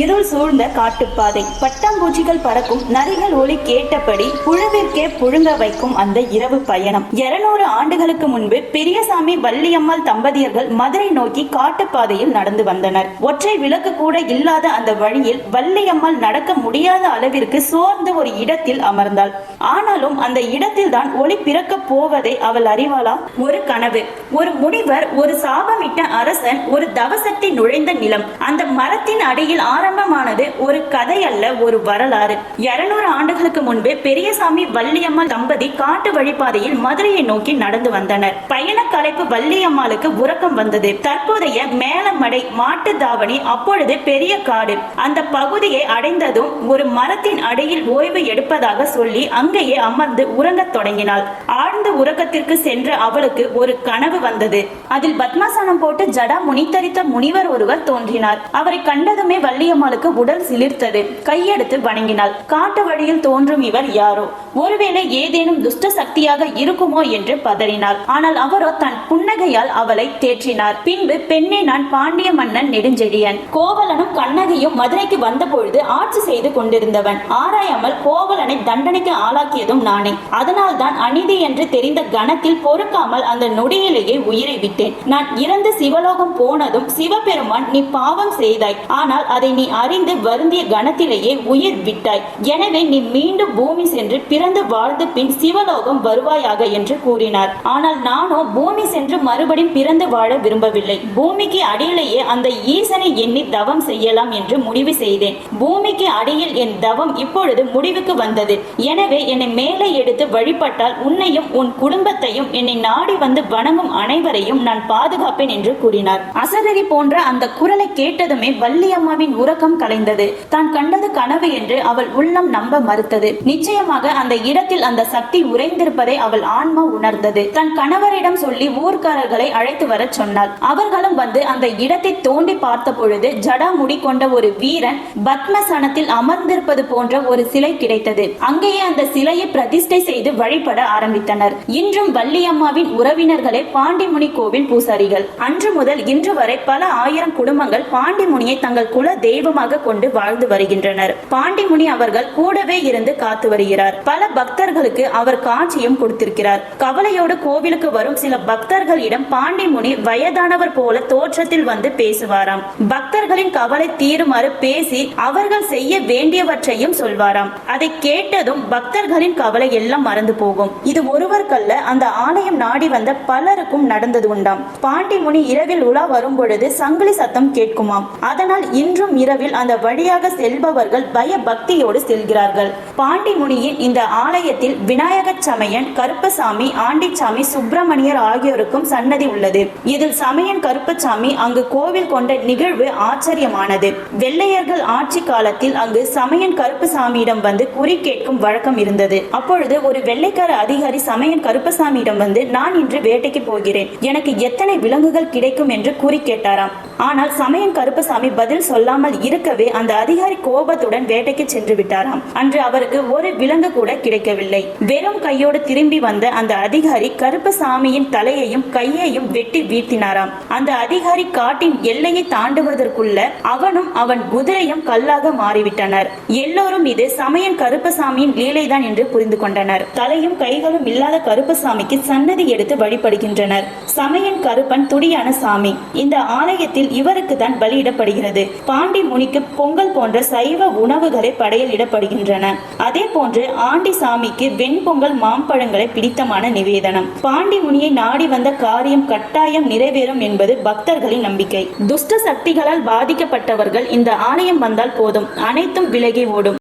இருள் சூழ்ந்த காட்டுப்பாதை. பட்டாம்பூச்சிகள் பறக்கும் நரிகள் ஒளி கேட்டபடி புழுவிற்கே புழுங்க வைக்கும் அந்த இரவு பயணம். இருநூறு ஆண்டுகளுக்கு முன்பு பெரியசாமி வள்ளியம்மாள் தம்பதியர்கள் மதுரை நோக்கி காட்டுப்பாதையில் நடந்து வந்தனர். ஒற்றை விளக்கு கூட இல்லாத அந்த வழியில் வள்ளியம்மாள் நடக்க முடியாத அளவிற்கு சோர்ந்து ஒரு இடத்தில் அமர்ந்தாள். ஆனாலும் அந்த இடத்தில் தான் ஒளி பிறக்க போவதை அவள் அறிவாளாம் ஒரு கனவு. ஒரு முனிவர் ஒரு சாபமிட்ட அரசன் ஒரு தவசத்தை நுழைந்த நிலம். அந்த மரத்தின் அடியில் ஆற ஆரம்பமானது ஒரு கதை அல்ல ஒரு வரலாறு. இருநூறு ஆண்டுகளுக்கு முன்பு பெரியசாமி வள்ளியம்மாள் தம்பதி காட்டு வழிபாதையில் மதுரையை நோக்கி நடந்து வந்தனர். பயண கலைப்பு வள்ளியம்மாளுக்கு உறக்கம் வந்தது. தற்போதைய மேலமடை மாட்டு தாவணி அப்பொழுது பெரிய காடு. அந்த பகுதியை அடைந்ததும் ஒரு மரத்தின் அடியில் ஓய்வு எடுப்பதாக சொல்லி அங்கேயே அமர்ந்து உறங்கத் தொடங்கினாள். ஆழ்ந்த உறக்கத்திற்கு சென்ற அவளுக்கு ஒரு கனவு வந்தது. அதில் பத்மாசனம் போட்டு ஜடா முனித்தரித்த முனிவர் ஒருவர் தோன்றினார். அவரை கண்டதுமே வள்ளியம்மாளுக்கு உடல் சிலிர்த்தது. கையெடுத்து வணங்கினாள். காட்டு வழியில் தோன்றும் இவர் யாரோ? ஒருவேளை ஏதேனும் துஷ்ட சக்தியாக இருக்குமோ என்று பதறினாள். ஆனால் அவரோ தன் புன்னகையால் அவளை தேற்றினார். பின்பு பெண்ணே நான் பாண்டிய மன்னன் நெடுஞ்செழியன். கோவலனும் கண்ணகியும் மதுரைக்கு வந்தபொழுது ஆட்சி செய்து கொண்டிருந்தவன். ஆராயாமல் கோவலனை தண்டனைக்கு ஆளாக்கியதும் நானே. அதனால் தான் அநீதி என்று தெரிந்த கணத்தில் பொறுக்காமல் அந்த நொடியிலேயே உயிரை விட்டேன். நான் இறந்து சிவலோகம் போனதும் சிவபெருமான் நீ பாவம் செய்தாய். ஆனால் அதை நீ அறிந்து வருந்திய கணத்திலேயே உயிர் விட்டாய். எனவே நீ மீண்டும் பூமி சென்று பிறந்து வாழ்ந்த பின் சிவலோகம் வருவாயாக என்று கூறினார். ஆனால் நானோ பூமி சென்று மறுபடியும் பிறந்து வாழ விரும்பவில்லை. பூமிக்கு அடியிலேயே அந்த ஈசனை எண்ணி தவம் செய்யலாம் என்று முடிவு செய்தேன். பூமிக்கு அடியில் என் தவம் இப்பொழுது முடிவுக்கு வந்தது. எனவே என்னை மேலே எடுத்து வழிபட்டால் உன்னை உன்னையும் உன் குடும்பத்தையும் என்னை நாடி வந்து வணங்கும் அனைவரையும் நான் பாதுகாப்பேன் என்று கூறினார். அசரரி போன்ற அந்த குரலை கேட்டதுமே வள்ளியம்மாவின் உறக்கம் கலைந்தது. தான் கண்டது கனவு என்று அவள் உள்ளம் நம்ப மறுத்தது. நிச்சயமாக அந்த இடத்தில் அந்த சக்தி உறைந்திருப்பதை அவள் ஆன்மா உணர்ந்தது. தன் கணவரிடம் சொல்லி ஊர்க்காரர்களை அழைத்து வரச் சொன்னாள். அவர்களும் வந்து அந்த இடத்தை தோண்டி பார்த்த பொழுது ஜடாமுடி கொண்ட ஒரு வீரன் பத்மசனத்தில் அமர்ந்திருப்பது போன்ற ஒரு சிலை கிடைத்தது. அங்கேயே அந்த சிலையை பிரதிஷ்டை செய்து வழிபட ஆரம்பித்தார். அளித்தனர் இன்றும் வள்ளியம்மாவின் உறவினர்களே பாண்டிமுனி கோவில் பூசாரிகள். அன்று முதல் இன்று வரை பல ஆயிரம் குடும்பங்கள் பாண்டிமுனியை தங்கள் குல தெய்வமாக கொண்டு வாழ்ந்து வருகின்றனர். பாண்டிமுனி அவர்கள் கூடவே இருந்து காத்து வருகிறார். பல பக்தர்களுக்கு அவர் காட்சியும் கொடுத்திருக்கிறார். கவலையோடு கோவிலுக்கு வரும் சில பக்தர்களிடம் பாண்டிமுனி வயதானவர் போல தோற்றத்தில் வந்து பேசுவாராம். பக்தர்களின் கவலை தீருமாறு பேசி அவர்கள் செய்ய வேண்டியவற்றையும் சொல்வாராம். அதை கேட்டதும் பக்தர்களின் கவலை எல்லாம் மறந்து போகும். இது ஒருவருக்கல்ல அந்த ஆலயம் நாடி வந்த பலருக்கும் நடந்தது உண்டாம். பாண்டிமுனி இரவில் உலா வரும் பொழுது சங்கிலி சத்தம் கேட்குமாம். அதனால் இன்றும் இரவில் அந்த வழியாக செல்பவர்கள் பய பக்தியோடு செல்கிறார்கள் பாண்டிமுனியின் இந்த ஆலயத்தில் விநாயக சமயன் கருப்பசாமி ஆண்டிச்சாமி சுப்பிரமணியர் ஆகியோருக்கும் சன்னதி உள்ளது. இதில் சமயன் கருப்பசாமி அங்கு கோவில் கொண்ட நிகழ்வு ஆச்சரியமானது. வெள்ளையர்கள் ஆட்சி காலத்தில் அங்கு சமயன் கருப்பசாமியிடம் வந்து குறி கேட்கும் வழக்கம் இருந்தது. அப்பொழுது ஒரு வெள்ளைக்கார அதிகாரி சமயன் கருப்பசாமியிடம் வந்து நான் இன்று வேட்டைக்கு போகிறேன். எனக்கு எத்தனை விலங்குகள் கிடைக்கும்? என்று கூறி கேட்டாராம். ஆனால் சமயன் கருப்பசாமி பதில் சொல்லாமல் இருக்கவே அந்த அதிகாரி கோபத்துடன் வேட்டைக்கு சென்று விட்டாராம். அன்று அவருக்கு ஒரு விலங்கு கூட கிடைக்கவில்லை. வெறும் கையோடு திரும்பி வந்த அந்த அதிகாரி கருப்பசாமியின் தலையையும் கையையும் வெட்டி வீழ்த்தினாராம். அந்த அதிகாரி காட்டின் எல்லையை தாண்டுவதற்குள்ள அவனும் அவன் குதிரையும் கல்லாக மாறிவிட்டனர். எல்லோரும் இது சமயன் கருப்பசாமியின் லீலைதான் என்று புரிந்து கொண்டனர். தலையும் கைகளும் இல்லாத கருப்பசாமிக்கு சன்னதி எடுத்து வழிபடுகின்றனர். சமயன் கருப்பன் துடியான சாமி. இந்த ஆலயத்தில் இவருக்கு தான் பலியிடப்படுகிறது. பாண்டி முனிக்கு பொங்கல் போன்ற சைவ உணவுகளை படையலிடப்படுகின்றன. அதே போன்று ஆண்டி சாமிக்கு வெண்பொங்கல் மாம்பழங்களை பிடித்தமான நிவேதனம். பாண்டி முனியை நாடி வந்த காரியம் கட்டாயம் நிறைவேறும் என்பது பக்தர்களின் நம்பிக்கை. துஷ்ட சக்திகளால் பாதிக்கப்பட்டவர்கள் இந்த ஆலயம் வந்தால் போதும். அனைத்தும் விலகி ஓடும்.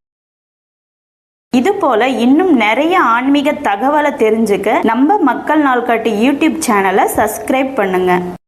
இது போல இன்னும் நிறைய ஆன்மீக தகவலை தெரிஞ்சுக்க நம்ம மக்கள் நாள்காட்டி யூடியூப் சேனலை சப்ஸ்கிரைப் பண்ணுங்க.